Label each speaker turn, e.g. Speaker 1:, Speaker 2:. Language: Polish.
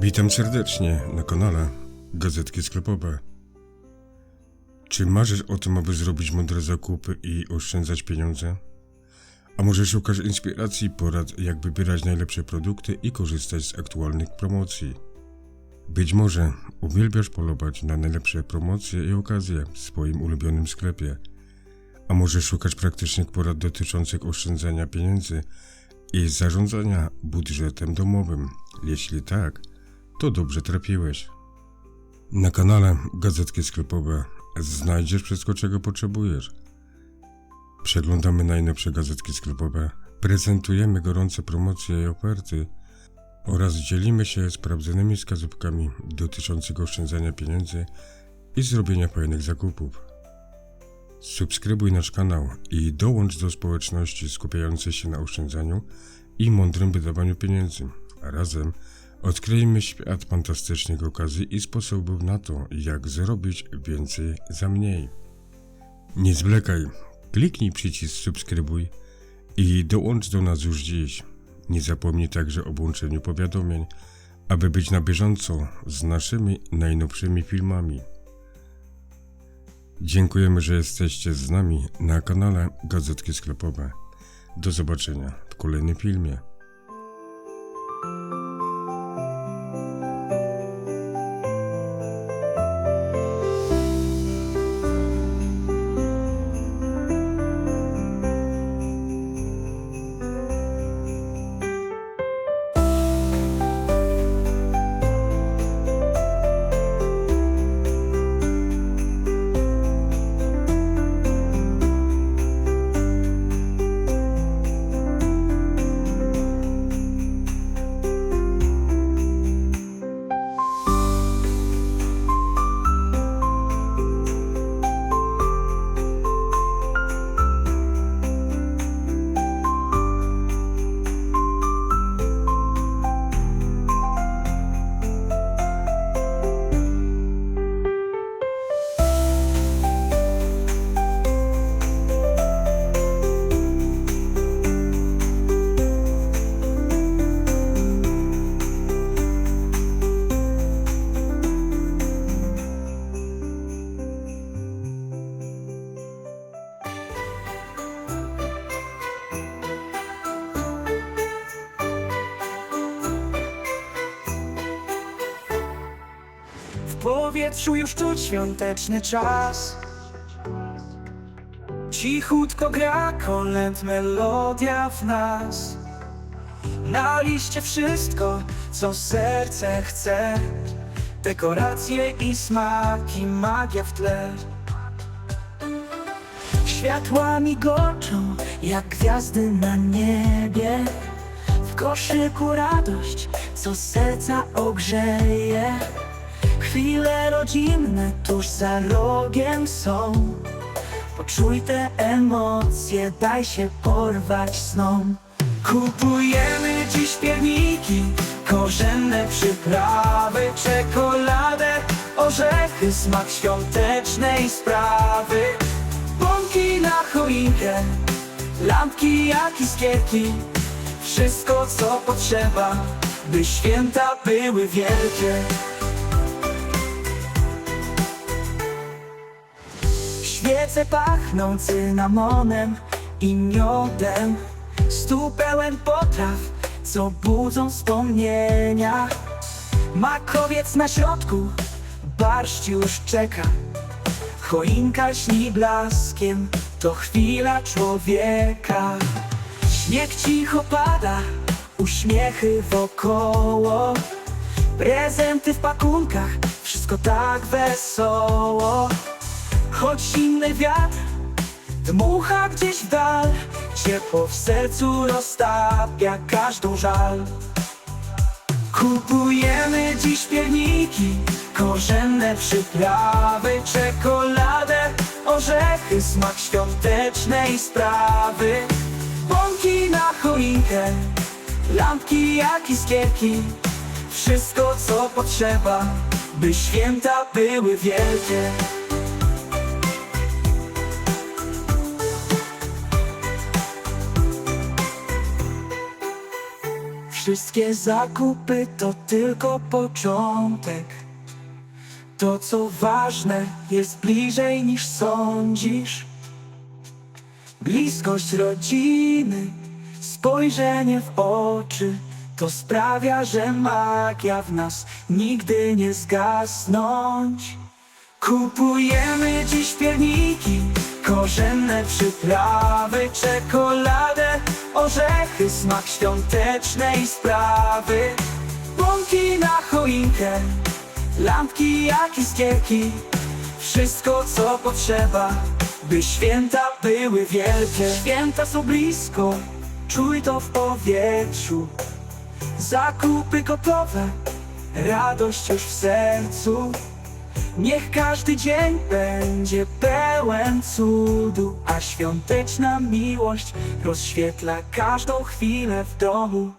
Speaker 1: Witam serdecznie na kanale Gazetki Sklepowe. Czy marzysz o tym, aby zrobić mądre zakupy i oszczędzać pieniądze? A może szukasz inspiracji porad, jak wybierać najlepsze produkty i korzystać z aktualnych promocji? Być może uwielbiasz polować na najlepsze promocje i okazje w swoim ulubionym sklepie. A może szukasz praktycznych porad dotyczących oszczędzania pieniędzy i zarządzania budżetem domowym? Jeśli tak, to dobrze trafiłeś. Na kanale Gazetki Sklepowe znajdziesz wszystko, czego potrzebujesz. Przeglądamy najnowsze gazetki sklepowe, prezentujemy gorące promocje i oferty oraz dzielimy się sprawdzonymi wskazówkami dotyczącymi oszczędzania pieniędzy i zrobienia fajnych zakupów. Subskrybuj nasz kanał i dołącz do społeczności skupiającej się na oszczędzaniu i mądrym wydawaniu pieniędzy. Razem odkryjmy świat fantastycznych okazji i sposobów na to, jak zrobić więcej za mniej. Nie zwlekaj, kliknij przycisk subskrybuj i dołącz do nas już dziś. Nie zapomnij także o włączeniu powiadomień, aby być na bieżąco z naszymi najnowszymi filmami. Dziękujemy, że jesteście z nami na kanale Gazetki Sklepowe. Do zobaczenia w kolejnym filmie.
Speaker 2: Powietrzu już czuć świąteczny czas. Cichutko gra kolęd melodia w nas. Na liście wszystko, co serce chce. Dekoracje i smaki, magia w tle. Światła migoczą, jak gwiazdy na niebie. W koszyku radość, co serca ogrzeje Chwile rodzinne tuż za rogiem są. Poczuj te emocje, daj się porwać snom. Kupujemy dziś pierniki, korzenne przyprawy Czekoladę, orzechy, smak świątecznej sprawy. Bąki na choinkę, lampki jak iskierki Wszystko co potrzeba, by święta były wielkie Świece pachną cynamonem i miodem. Stół pełen potraw, co budzą wspomnienia. Makowiec na środku, barszcz już czeka. Choinka lśni blaskiem, to chwila człowieka. Śnieg cicho pada, uśmiechy wokoło. Prezenty w pakunkach, wszystko tak wesoło Choć zimny wiatr dmucha gdzieś w dal Ciepło w sercu roztapia każdą żal. Kupujemy dziś pierniki, korzenne przyprawy Czekoladę, orzechy, smak świątecznej sprawy. Bąki na choinkę Lampki jak iskierki Wszystko co potrzeba By święta były wielkie Wszystkie zakupy to tylko początek. To co ważne jest bliżej niż sądzisz. Bliskość rodziny, spojrzenie w oczy To sprawia, że magia w nas nigdy nie zgasnąć. Kupujemy dziś pierniki, korzenne przyprawy Czekoladę, orzechy, smak świątecznej sprawy. Bąki na choinkę, lampki jak iskierki Wszystko co potrzeba, by święta były wielkie. Święta są blisko, czuj to w powietrzu. Zakupy gotowe, radość już w sercu Niech każdy dzień będzie pełen cudu A świąteczna miłość rozświetla każdą chwilę w domu